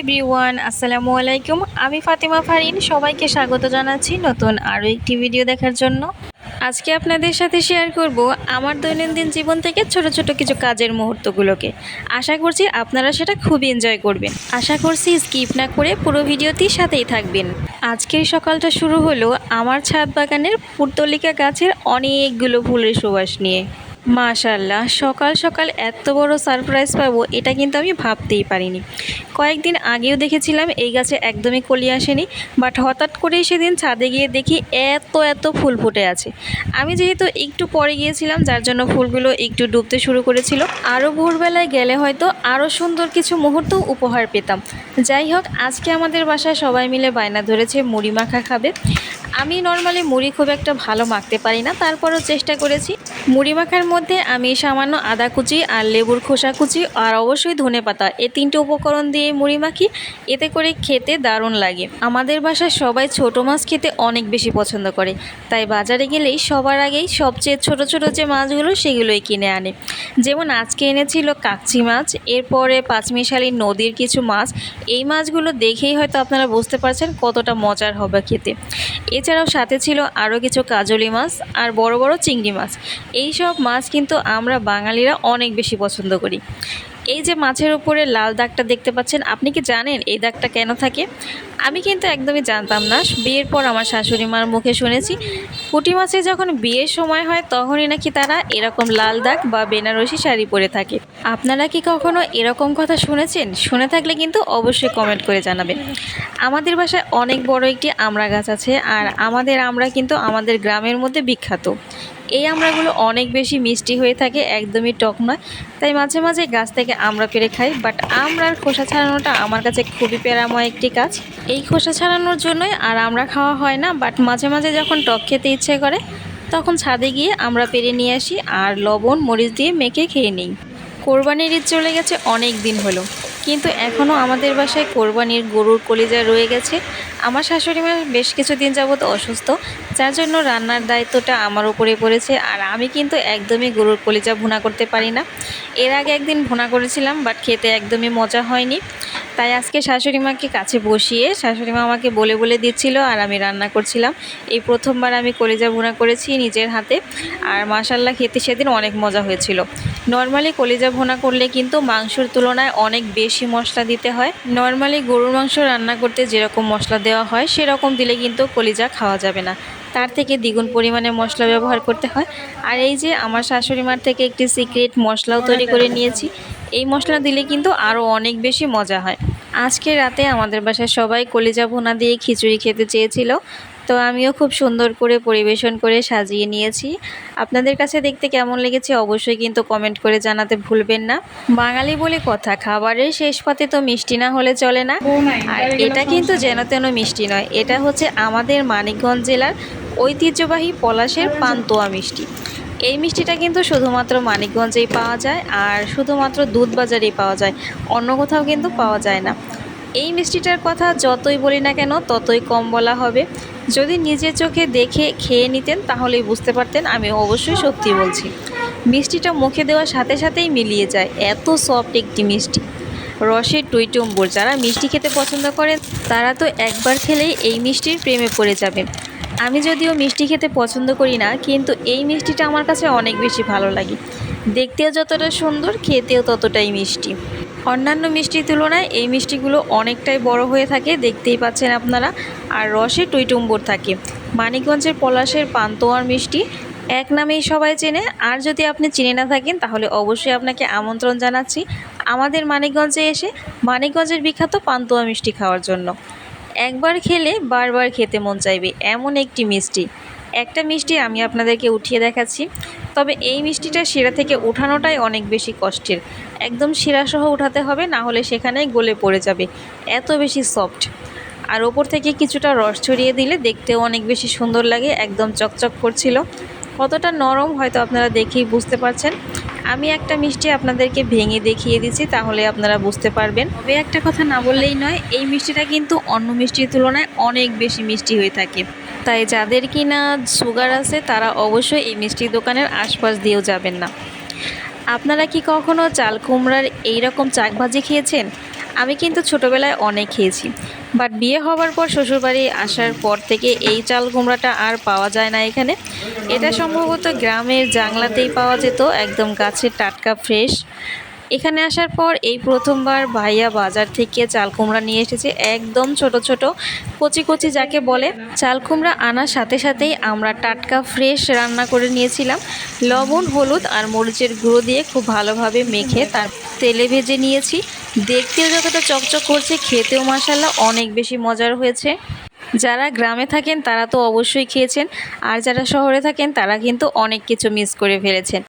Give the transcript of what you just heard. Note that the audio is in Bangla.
এভরিওয়ান, আসসালামু আলাইকুম। আমি ফাতিমা ফারিন, সবাইকে স্বাগত জানাচ্ছি নতুন আরও একটি ভিডিও দেখার জন্য। আজকে আপনাদের সাথে শেয়ার করব আমার দৈনন্দিন জীবন থেকে ছোট ছোট কিছু কাজের মুহূর্তগুলোকে। আশা করছি আপনারা সেটা খুবই এনজয় করবেন। আশা করছি স্কিপ না করে পুরো ভিডিওটি সাথেই থাকবেন। আজকের সকালটা শুরু হলো আমার ছাদ বাগানের পুর্তলিকা গাছের অনেকগুলো ফুলের সুবাস নিয়ে। মাশাল্লাহ সকাল সকাল এত বড় সারপ্রাইজ পাবো, এটা কিন্তু আমি ভাবতেই পারিনি। কয়েকদিন আগেও দেখেছিলাম এই গাছে একদমই কলি আসেনি বাট হঠাৎ করেই সেদিন ছাদে গিয়ে দেখি এত এত ফুল ফুটে আছে। আমি যেহেতু একটু পরে গিয়েছিলাম, যার জন্য ফুলগুলো একটু ডুবতে শুরু করেছিল, আরও ভোরবেলায় গেলে হয়তো আরও সুন্দর কিছু মুহূর্ত উপহার পেতাম। যাই হোক, আজকে আমাদের বাসায় সবাই মিলে বায়না ধরেছে, মুড়ি মাখা খাবে। আমি নর্মালি মুড়ি খুব একটা ভালো মাখতে পারি না, তারপরও চেষ্টা করেছি। মুড়ি মাখার মধ্যে আমি সামান্য আদা কুচি আর লেবুর খোসা কুচি আর অবশ্যই ধনে পাতা এই তিনটে উপকরণ দিয়ে মুড়ি মাখি। এতে করে খেতে দারুণ লাগে। আমাদের বাসায় সবাই ছোট মাছ খেতে অনেক বেশি পছন্দ করে, তাই বাজারে গেলেই সবার আগেই সবচেয়ে ছোট ছোট যে মাছগুলো সেগুলোই কিনে আনে। যেমন আজকে এনেছিল কাকচি মাছ, এরপরে পাঁচমিশালি নদীর কিছু মাছ। এই মাছগুলো দেখেই হয়তো আপনারা বুঝতে পারছেন কতটা মজার হবে খেতে। এছাড়াও সাথে ছিল আরও কিছু কাজলি মাছ আর বড় বড় চিংড়ি মাছ। এই সব মাছ কিন্তু আমরা বাঙালিরা অনেক বেশি পছন্দ করি। এই যে মাছের উপরে লাল দাগটা দেখতে পাচ্ছেন, আপনি কি জানেন এই দাগটা কেন থাকে? আমি কিন্তু একদমই জানতাম না। বিয়ের পর আমার শাশুড়ি মার মুখে শুনেছি, পুঁটি মাছের যখন বিয়ের সময় হয় তখনই নাকি তারা এরকম লাল দাগ বা বেনারসি শাড়ি পরে থাকে। আপনারা কি কখনো এরকম কথা শুনেছেন? শুনে থাকলে কিন্তু অবশ্যই কমেন্ট করে জানাবেন। আমাদের বাসায় অনেক বড় একটি আমড়া গাছ আছে আর আমাদের আমরা কিন্তু আমাদের গ্রামের মধ্যে বিখ্যাত। এই আমড়াগুলো অনেক বেশি মিষ্টি হয়ে থাকে, একদমই টক নয়। তাই মাঝে মাঝে গাছ থেকে আমরা পেরে খাই বাট আমড়ার খোসা ছাড়ানোটা আমার কাছে খুবই প্যারাময় একটি কাজ। এই খোসা ছাড়ানোর জন্যই আর আমরা খাওয়া হয় না বাট মাঝে মাঝে যখন টক খেতে ইচ্ছে করে, তখন ছাদে গিয়ে আমরা পেরে নিয়ে আসি আর লবণ, মরিচ দিয়ে মেখে খেয়ে নিই। কোরবানির ঈদ চলে গেছে অনেক দিন হলো। কিন্তু এখনও আমাদের বাসায় কোরবানির গরুর কলিজা রয়ে গেছে। আমার শাশুড়ি মা বেশ কিছুদিন যাবৎ অসুস্থ, যার জন্য রান্নার দায়িত্বটা আমার উপরে পড়েছে আর আমি কিন্তু একদমই গরুর কলিজা ভুনা করতে পারি না। এর আগে একদিন ভুনা করেছিলাম, বাট খেতে একদমই মজা হয়নি। তাই আজকে শাশুড়ি মাকে কাছে বসিয়ে শাশুড়ি মা আমাকে বলে বলে দিচ্ছিল আর আমি রান্না করছিলাম। এই প্রথমবার আমি কলিজা ভুনা করেছি নিজের হাতে। আর মাসাল্লাহ খেতে সেদিন অনেক মজা হয়েছিল। নর্মালি কলিজা ভোনা করলে কিন্তু মাংসর তুলনায় অনেক বেশি মশলা দিতে হয়। নর্মালি গরুর মাংস রান্না করতে যেরকম মশলা দেওয়া হয়, সেরকম দিলে কিন্তু কলিজা খাওয়া যাবে না। তার থেকে দ্বিগুণ পরিমাণে মশলা ব্যবহার করতে হয়। আর এই যে আমার শাশুড়ি মার থেকে একটি সিক্রেট মশলাও তৈরি করে নিয়েছি, এই মশলা দিলে কিন্তু আরও অনেক বেশি মজা হয়। আজকে রাতে আমাদের বাসায় সবাই কলিজা ভোনা দিয়ে খিচুড়ি খেতে চেয়েছিল। তো আমিও খুব সুন্দর করে পরিবেশন করে সাজিয়ে নিয়েছি। আপনাদের কাছে দেখতে কেমন লেগেছে অবশ্যই কিন্তু কমেন্ট করে জানাতে ভুলবেন না। বাঙালি বলে কথা খাবারের শেষ পাতে তো মিষ্টি না হলে চলে না। আর এটা কিন্তু যেন তেন মিষ্টি নয় এটা হচ্ছে আমাদের মানিকগঞ্জ জেলার ঐতিহ্যবাহী পলাশের পান্তুয়া মিষ্টি। এই মিষ্টিটা কিন্তু শুধুমাত্র মানিকগঞ্জেই পাওয়া যায় আর শুধুমাত্র দুধ বাজারেই পাওয়া যায় অন্য কোথাও কিন্তু পাওয়া যায় না। এই মিষ্টিটার কথা যতই বলি না কেন, ততই কম বলা হবে। যদি নিজের চোখে দেখে খেয়ে নিতেন, তাহলেই বুঝতে পারতেন আমি অবশ্যই সত্যি বলছি। মিষ্টিটা মুখে দেওয়ার সাথে সাথেই মিলিয়ে যায় এত সফট একটি মিষ্টি। রসের টুইটুম্বুর যারা মিষ্টি খেতে পছন্দ করেন, তারা তো একবার খেলেই এই মিষ্টির প্রেমে পড়ে যাবে আমি যদিও মিষ্টি খেতে পছন্দ করি না, কিন্তু এই মিষ্টিটা আমার কাছে অনেক বেশি ভালো লাগে। দেখতেও যতটা সুন্দর, খেতেও ততটাই মিষ্টি। অন্যান্য মিষ্টির তুলনায় এই মিষ্টিগুলো অনেকটাই বড় হয়ে থাকে, দেখতেই পাচ্ছেন আপনারা। আর রসে টুইটুম্বর থাকে। মানিকগঞ্জের পলাশের পান্তোয়ার মিষ্টি এক নামেই সবাই চেনে। আর যদি আপনি চিনে না থাকেন, তাহলে অবশ্যই আপনাকে আমন্ত্রণ জানাচ্ছি আমাদের মানিকগঞ্জে এসে মানিকগঞ্জের বিখ্যাত পান্তুয়া মিষ্টি খাওয়ার জন্য। একবার খেলে বারবার খেতে মন চাইবে এমন একটি মিষ্টি। একটা মিষ্টি আমি আপনাদেরকে উঠিয়ে দেখাচ্ছি। তবে এই মিষ্টিটা শিরা থেকে উঠানোটাই অনেক বেশি কষ্টের। একদম শিরাসহ উঠাতে হবে, না হলে সেখানেই গলে পড়ে যাবে। এত বেশি সফট। আর ওপর থেকে কিছুটা রস ছড়িয়ে দিলে দেখতেও অনেক বেশি সুন্দর লাগে, একদম চকচক করছিল। কতটা নরম হয়তো আপনারা দেখেই বুঝতে পারছেন। আমি একটা মিষ্টি আপনাদেরকে ভেঙে দেখিয়ে দিচ্ছি, তাহলে আপনারা বুঝতে পারবেন। তবে একটা কথা না বললেই নয়, এই মিষ্টিটা কিন্তু অন্য মিষ্টির তুলনায় অনেক বেশি মিষ্টি হয়ে থাকে। তাই যাদের কিনা সুগার আছে, তারা অবশ্যই এই মিষ্টির দোকানের আশপাশ দিয়েও যাবেন না। আপনারা কি কখনো চাল কুমড়ার এইরকম চাক ভাজি খেয়েছেন? আমি কিন্তু ছোটোবেলায় অনেক খেয়েছি। বাট বিয়ে হওয়ার পর শ্বশুরবাড়ি আসার পর থেকে এই চাল কুমড়াটা আর পাওয়া যায় না এখানে। এটা সম্ভবত গ্রামের জাংলাতেই পাওয়া যেত, একদম গাছের টাটকা ফ্রেশ। এখানে আসার পর এই প্রথমবার ভাইয়া বাজার থেকে চাল কুমড়া নিয়ে এসেছে একদম ছোট ছোট, কচি কচি যাকে বলে। চাল কুমড়া আনার সাথে সাথেই আমরা টাটকা ফ্রেশ রান্না করে নিয়েছিলাম। লবণ, হলুদ আর মরিচের গুঁড়ো দিয়ে খুব ভালোভাবে মেখে তার তেলে ভেজে নিয়েছি। দেখতেও যতটা চকচক করছে, খেতেও মাসাল্লাহ অনেক বেশি মজার হয়েছে। যারা গ্রামে থাকেন তারা তো অবশ্যই খেয়েছেন, আর যারা শহরে থাকেন তারা কিন্তু অনেক কিছু মিস করে ফেলেছেন।